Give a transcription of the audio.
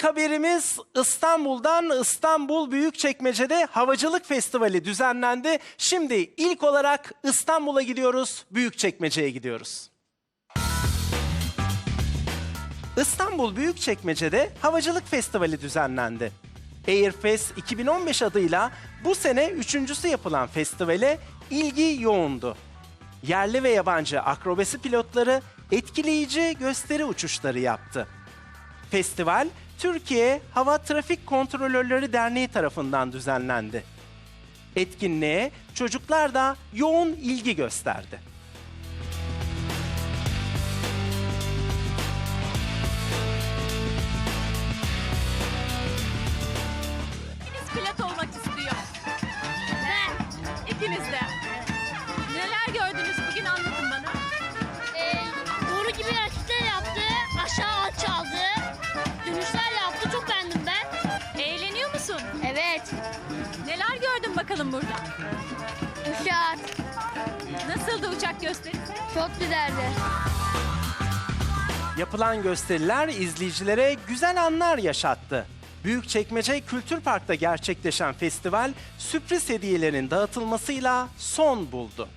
İlk haberimiz İstanbul'dan İstanbul Büyükçekmece'de Havacılık Festivali düzenlendi. Şimdi ilk olarak İstanbul'a gidiyoruz, Büyükçekmece'ye gidiyoruz. İstanbul Büyükçekmece'de Havacılık Festivali düzenlendi. Airfest 2015 adıyla bu sene üçüncüsü yapılan festivale ilgi yoğundu. Yerli ve yabancı akrobasi pilotları etkileyici gösteri uçuşları yaptı. Festival Türkiye Hava Trafik Kontrolörleri Derneği tarafından düzenlendi. Etkinliğe çocuklar da yoğun ilgi gösterdi. Hanginiz pilot olmak istiyor? Ben İkiniz de. Gördün bakalım burada? uçak Nasıldı uçak gösterisi? çok güzeldi. Yapılan gösteriler izleyicilere güzel anlar yaşattı. Büyükçekmece Kültür Park'ta gerçekleşen festival sürpriz hediyelerin dağıtılmasıyla son buldu.